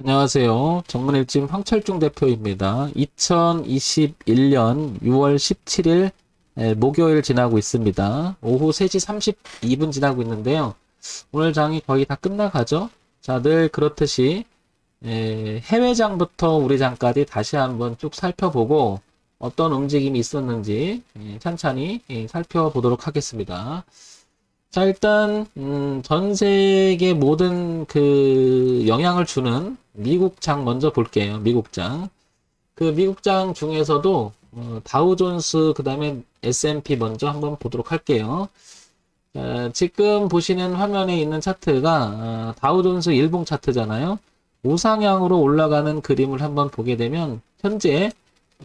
안녕하세요. 정문일진 황철중 대표입니다. 2021년 6월 17일 목요일 지나고 있습니다. 오후 3시 32분 지나고 있는데요. 오늘 장이 거의 다 끝나가죠. 자, 늘 그렇듯이 에, 해외장부터 우리 장까지 다시 한번 쭉 살펴보고 어떤 움직임이 있었는지 예, 찬찬히 예, 살펴보도록 하겠습니다. 자, 일단, 음, 전 세계 모든 그 영향을 주는 미국장 먼저 볼게요. 미국장. 그 미국장 중에서도, 어, 다우존스, 그 다음에 S&P 먼저 한번 보도록 할게요. 자, 지금 보시는 화면에 있는 차트가, 어, 다우존스 일봉 차트잖아요. 우상향으로 올라가는 그림을 한번 보게 되면, 현재,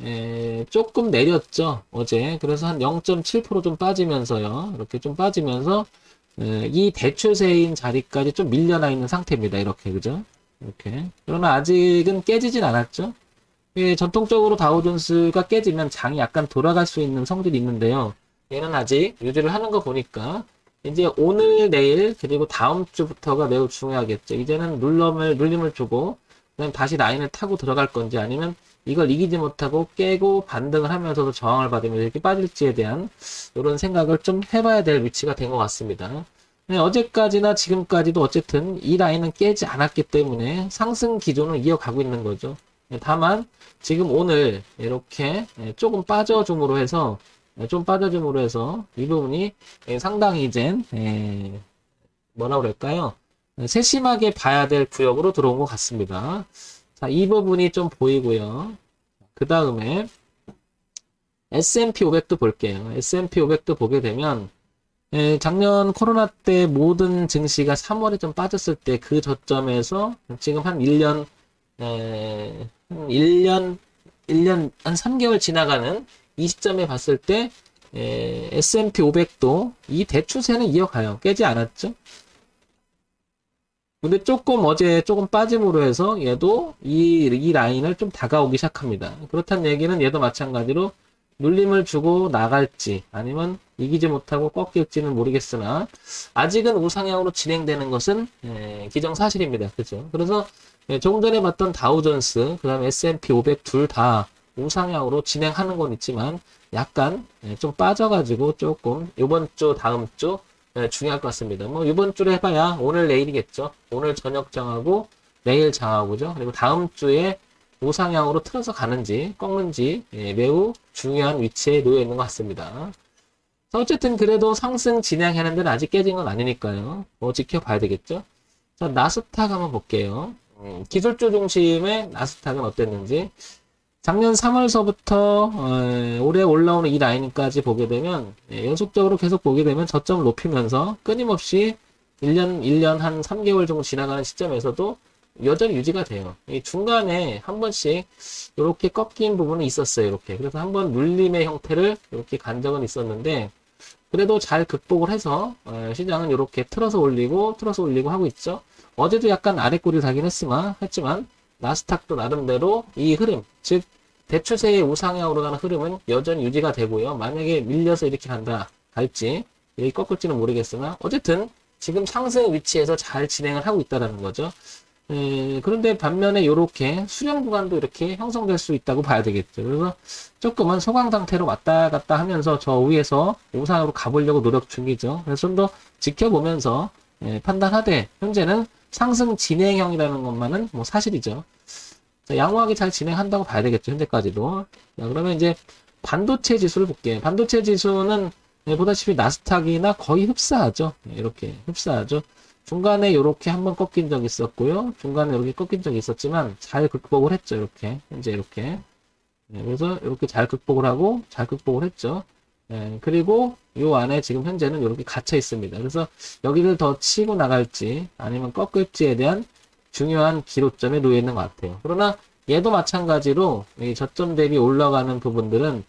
에, 조금 내렸죠, 어제. 그래서 한 0.7%좀 빠지면서요. 이렇게 좀 빠지면서, 에, 이 대추세인 자리까지 좀 밀려나 있는 상태입니다. 이렇게, 그죠? 이렇게. 그러나 아직은 깨지진 않았죠. 예, 전통적으로 다우존스가 깨지면 장이 약간 돌아갈 수 있는 성질이 있는데요. 얘는 아직 유지를 하는 거 보니까, 이제 오늘, 내일, 그리고 다음 주부터가 매우 중요하겠죠. 이제는 눌림을, 눌림을 주고, 그냥 다시 라인을 타고 들어갈 건지 아니면 이걸 이기지 못하고 깨고 반등을 하면서도 저항을 받으면서 이렇게 빠질지에 대한 이런 생각을 좀 해봐야 될 위치가 된 것 같습니다. 네, 어제까지나 지금까지도 어쨌든 이 라인은 깨지 않았기 때문에 상승 기조는 이어가고 있는 거죠. 네, 다만 지금 오늘 이렇게 네, 조금 빠져줌으로 해서 네, 좀 빠져줌으로 해서 이 부분이 네, 상당히 이젠 에, 뭐라 그럴까요? 네, 세심하게 봐야 될 구역으로 들어온 것 같습니다. 자, 이 부분이 좀 보이고요. 그 다음에 S&P 500도 볼게요. S&P 500도 보게 되면 예, 작년 코로나 때 모든 증시가 3월에 좀 빠졌을 때 그 저점에서 지금 한 1년 에, 한 1년 1년 한 3개월 지나가는 이 시점에 봤을 때 에, S&P 500도 이 대추세는 이어가요. 깨지 않았죠? 근데 조금 어제 조금 빠짐으로 해서 얘도 이, 이 라인을 좀 다가오기 시작합니다. 그렇다는 얘기는 얘도 마찬가지로 눌림을 주고 나갈지 아니면 이기지 못하고 꺾일지는 모르겠으나 아직은 우상향으로 진행되는 것은 에, 기정사실입니다. 그죠? 그래서 예, 조금 전에 봤던 다우존스 그 다음에 S&P 500 둘 다 우상향으로 진행하는 건 있지만 약간 예, 좀 빠져가지고 조금 이번 주 다음 주 예, 중요할 것 같습니다. 뭐 이번 주를 해봐야 오늘 내일이겠죠. 오늘 저녁 장하고 내일 장하고죠. 그리고 다음 주에 우상향으로 틀어서 가는지 꺾는지 예, 매우 중요한 위치에 놓여 있는 것 같습니다. 자, 어쨌든 그래도 상승 진행하는 데는 아직 깨진 건 아니니까요. 뭐 지켜봐야 되겠죠. 자, 나스닥 한번 볼게요. 음, 기술주 중심의 나스닥은 어땠는지 작년 3월서부터 어, 올해 올라오는 이 라인까지 보게 되면 예, 연속적으로 계속 보게 되면 저점을 높이면서 끊임없이 1년 1년 한 3개월 정도 지나가는 시점에서도 여전히 유지가 돼요. 이 중간에 한 번씩 이렇게 꺾인 부분이 있었어요. 이렇게 그래서 한 번 눌림의 형태를 이렇게 간 적은 있었는데 그래도 잘 극복을 해서 어, 시장은 이렇게 틀어서 올리고 틀어서 올리고 하고 있죠. 어제도 약간 아래 꼬리를 달긴 했지만 했지만 나스닥도 나름대로 이 흐름, 즉 대추세의 우상향으로 가는 흐름은 여전히 유지가 되고요. 만약에 밀려서 이렇게 간다, 갈지 여기 꺾을지는 모르겠으나 어쨌든 지금 상승 위치에서 잘 진행을 하고 있다는 거죠. 에, 그런데 반면에 이렇게 수렴 구간도 이렇게 형성될 수 있다고 봐야 되겠죠. 그래서 조금은 소강 상태로 왔다 갔다 하면서 저 위에서 우상으로 가보려고 노력 중이죠. 그래서 좀 더 지켜보면서 에, 판단하되 현재는 상승 진행형이라는 것만은 뭐 사실이죠. 자, 양호하게 잘 진행한다고 봐야 되겠죠. 현재까지도. 자, 그러면 이제 반도체 지수를 볼게요. 반도체 지수는 예, 보다시피 나스닥이나 거의 흡사하죠. 예, 이렇게 흡사하죠. 중간에 이렇게 한번 꺾인 적이 있었고요. 중간에 이렇게 꺾인 적이 있었지만 잘 극복을 했죠. 이렇게 현재 이렇게. 예, 그래서 이렇게 잘 극복을 하고 잘 극복을 했죠. 예, 그리고 요 안에 지금 현재는 이렇게 갇혀 있습니다. 그래서 여기를 더 치고 나갈지 아니면 꺾을지에 대한 중요한 기로점에 놓여 있는 것 같아요. 그러나 얘도 마찬가지로 이 저점 대비 올라가는 부분들은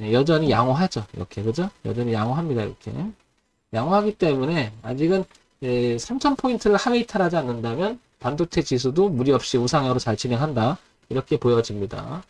예, 여전히 양호하죠. 이렇게 그죠? 여전히 양호합니다. 이렇게 양호하기 때문에 아직은 3,000포인트를 하회 이탈하지 않는다면 반도체 지수도 무리 없이 우상향으로 잘 진행한다. 이렇게 보여집니다.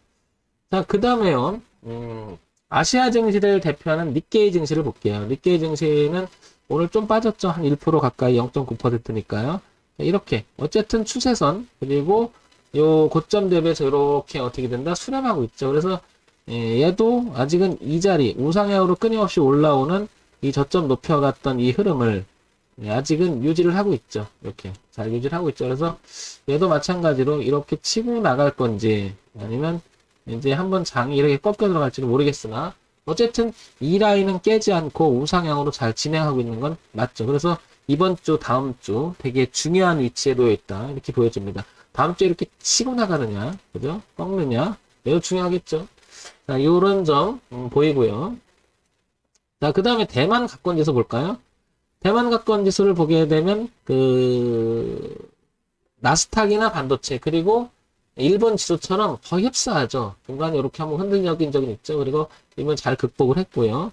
자, 그 다음에요. 음, 아시아 증시를 대표하는 니케이 증시를 볼게요. 니케이 증시는 오늘 좀 빠졌죠. 한 1% 가까이 0.9%니까요. 이렇게 어쨌든 추세선 그리고 요 고점 대비해서 이렇게 어떻게 된다? 수렴하고 있죠. 그래서 예, 얘도 아직은 이 자리 우상향으로 끊임없이 올라오는 이 저점 높여갔던 이 흐름을 예, 아직은 유지를 하고 있죠. 이렇게 잘 유지를 하고 있죠. 그래서 얘도 마찬가지로 이렇게 치고 나갈 건지 아니면 이제 한번 장이 이렇게 꺾여 들어갈지는 모르겠으나 어쨌든 이 라인은 깨지 않고 우상향으로 잘 진행하고 있는 건 맞죠. 그래서 이번 주, 다음 주 되게 중요한 위치에 놓여 있다. 이렇게 보여집니다. 다음 주에 이렇게 치고 나가느냐, 그죠? 꺾느냐, 매우 중요하겠죠. 자, 요런 점 음, 보이고요. 자, 그 다음에 대만 가권 지수 볼까요? 대만 가권 지수를 보게 되면 그 나스닥이나 반도체 그리고 일본 지수처럼 거의 흡사하죠. 중간에 이렇게 한번 흔들려긴 적은 있죠. 그리고 이번 잘 극복을 했고요.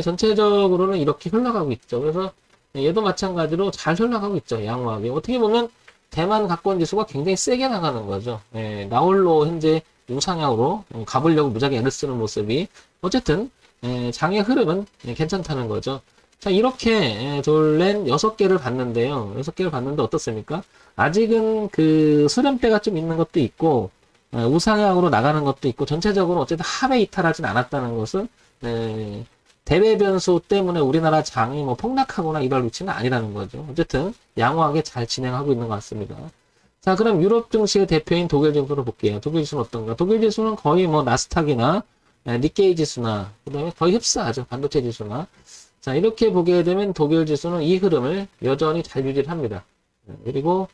전체적으로는 이렇게 흘러가고 있죠. 그래서 얘도 마찬가지로 잘 흘러가고 있죠. 양호하게. 어떻게 보면 대만 가권 지수가 굉장히 세게 나가는 거죠. 예, 나홀로 현재 우상향으로 가보려고 무작위 애를 쓰는 모습이 어쨌든 예, 장의 흐름은 예, 괜찮다는 거죠. 자 이렇게 예, 둘렌 여섯 개를 봤는데요. 여섯 개를 봤는데 어떻습니까? 아직은 그 수렴대가 좀 있는 것도 있고 예, 우상향으로 나가는 것도 있고 전체적으로 어쨌든 합에 이탈하진 않았다는 것은 예, 대외 변수 때문에 우리나라 장이 뭐 폭락하거나 이럴 위치는 아니라는 거죠. 어쨌든 양호하게 잘 진행하고 있는 것 같습니다. 자, 그럼 유럽 증시의 대표인 독일 지수를 볼게요. 독일 지수는 어떤가? 독일 지수는 거의 뭐 나스닥이나 예, 니케이 지수나 그다음에 거의 흡사하죠. 반도체 지수나. 자, 이렇게 보게 되면 독일 지수는 이 흐름을 여전히 잘 유지를 합니다. 예, 그리고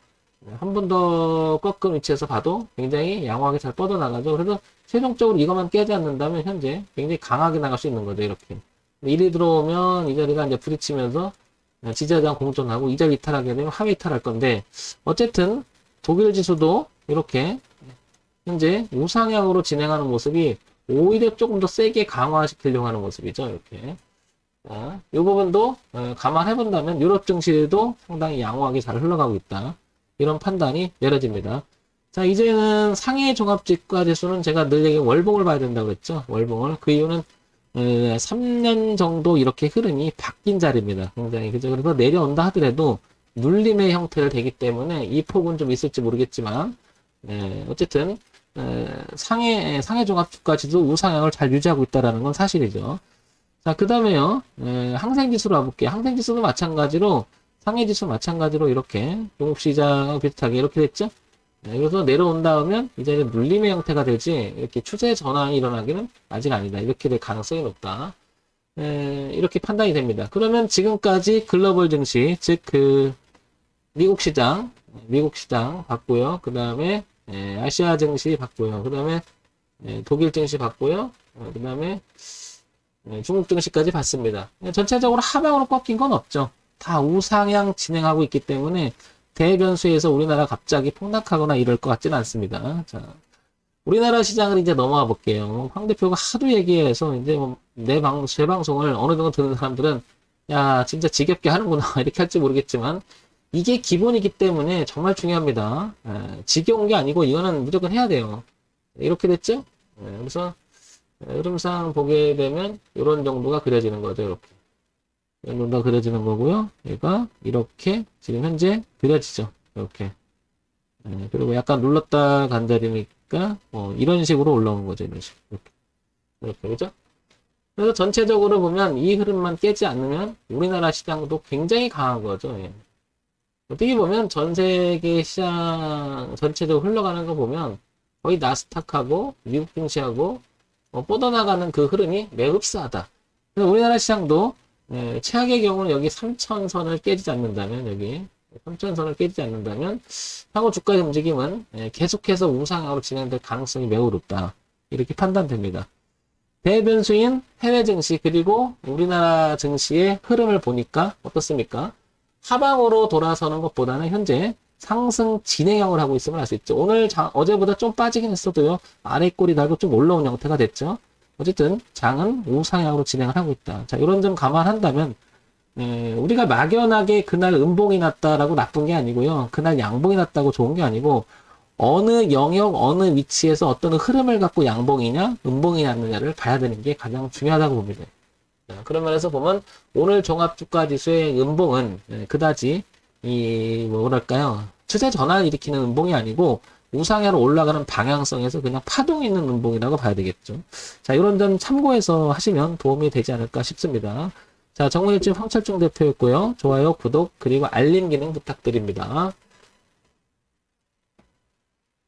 한 번 더 꺾은 위치에서 봐도 굉장히 양호하게 잘 뻗어나가죠. 그래서 최종적으로 이것만 깨지 않는다면 현재 굉장히 강하게 나갈 수 있는 거죠. 이렇게. 일이 들어오면 이 자리가 이제 부딪히면서 지지하장 공존하고 이 자리 이탈하게 되면 하위 이탈할 건데 어쨌든 독일 지수도 이렇게 현재 우상향으로 진행하는 모습이 오히려 조금 더 세게 강화시키려고 하는 모습이죠. 이렇게. 자, 이 부분도 어, 감안해 본다면 유럽 증시도 상당히 양호하게 잘 흘러가고 있다. 이런 판단이 내려집니다. 자, 이제는 상해 종합지가 지수는 제가 늘 얘기 월봉을 봐야 된다고 그랬죠. 월봉을. 그 이유는 3년 정도 이렇게 흐름이 바뀐 자리입니다. 굉장히. 그죠? 그래서 내려온다 하더라도 눌림의 형태를 되기 때문에 이 폭은 좀 있을지 모르겠지만, 예, 어쨌든, 에, 상해, 상해 종합 주가지도 우상향을 잘 유지하고 있다는 건 사실이죠. 자, 그 다음에요, 항생지수로 와볼게요. 항생지수도 마찬가지로, 상해지수 마찬가지로 이렇게, 종목시장하고 비슷하게 이렇게 됐죠? 네, 그래서 내려온다 하면 이제 눌림의 형태가 되지 이렇게 추세 전환이 일어나기는 아직 아니다. 이렇게 될 가능성이 높다. 에, 이렇게 판단이 됩니다. 그러면 지금까지 글로벌 증시, 즉 그 미국 시장, 미국 시장 봤고요. 그 다음에 아시아 증시 봤고요. 그 다음에 독일 증시 봤고요. 어, 그 다음에 중국 증시까지 봤습니다. 전체적으로 하방으로 꺾인 건 없죠. 다 우상향 진행하고 있기 때문에 대변수에서 우리나라 갑자기 폭락하거나 이럴 것 같지는 않습니다. 자, 우리나라 시장을 이제 넘어가 볼게요. 황 대표가 하도 얘기해서 이제 뭐 내 방, 제 방송을 어느 정도 듣는 사람들은 야, 진짜 지겹게 하는구나. 이렇게 할지 모르겠지만 이게 기본이기 때문에 정말 중요합니다. 에, 지겨운 게 아니고 이거는 무조건 해야 돼요. 이렇게 됐죠? 에, 그래서 흐름상 보게 되면 이런 정도가 그려지는 거죠. 이렇게. 정도가 그려지는 거고요. 얘가 이렇게 지금 현재 그려지죠. 이렇게. 네, 그리고 약간 눌렀다 간다리니까 뭐 이런 식으로 올라오는 거죠. 이런 식. 이렇게. 이렇게 그죠? 그래서 전체적으로 보면 이 흐름만 깨지 않으면 우리나라 시장도 굉장히 강한 거죠. 예. 어떻게 보면 전 세계 시장 전체적으로 흘러가는 거 보면 거의 나스닥하고 미국 증시하고 어, 뻗어나가는 그 흐름이 매우 흡사하다. 우리나라 시장도 예, 최악의 경우는 여기 3천선을 깨지지 않는다면 여기 3천선을 깨지지 않는다면 향후 주가의 움직임은 예, 계속해서 우상향으로 진행될 가능성이 매우 높다. 이렇게 판단됩니다. 대변수인 해외 증시 그리고 우리나라 증시의 흐름을 보니까 어떻습니까? 하방으로 돌아서는 것보다는 현재 상승 진행형을 하고 있음을 알 수 있죠. 오늘 자, 어제보다 좀 빠지긴 했어도요. 아래 꼬리 달고 좀 올라온 형태가 됐죠. 어쨌든 장은 우상향으로 진행을 하고 있다. 자, 이런 점 감안한다면 에, 우리가 막연하게 그날 음봉이 났다라고 나쁜 게 아니고요. 그날 양봉이 났다고 좋은 게 아니고 어느 영역, 어느 위치에서 어떤 흐름을 갖고 양봉이냐, 음봉이 났느냐를 봐야 되는 게 가장 중요하다고 봅니다. 자, 그런 면에서 보면 오늘 종합주가지수의 음봉은 에, 그다지 이 뭐랄까요 추세 전환을 일으키는 음봉이 아니고 우상향으로 올라가는 방향성에서 그냥 파동이 있는 음봉이라고 봐야 되겠죠. 자, 이런 점 참고해서 하시면 도움이 되지 않을까 싶습니다. 자, 정문일집 황철중 대표였고요. 좋아요, 구독, 그리고 알림 기능 부탁드립니다.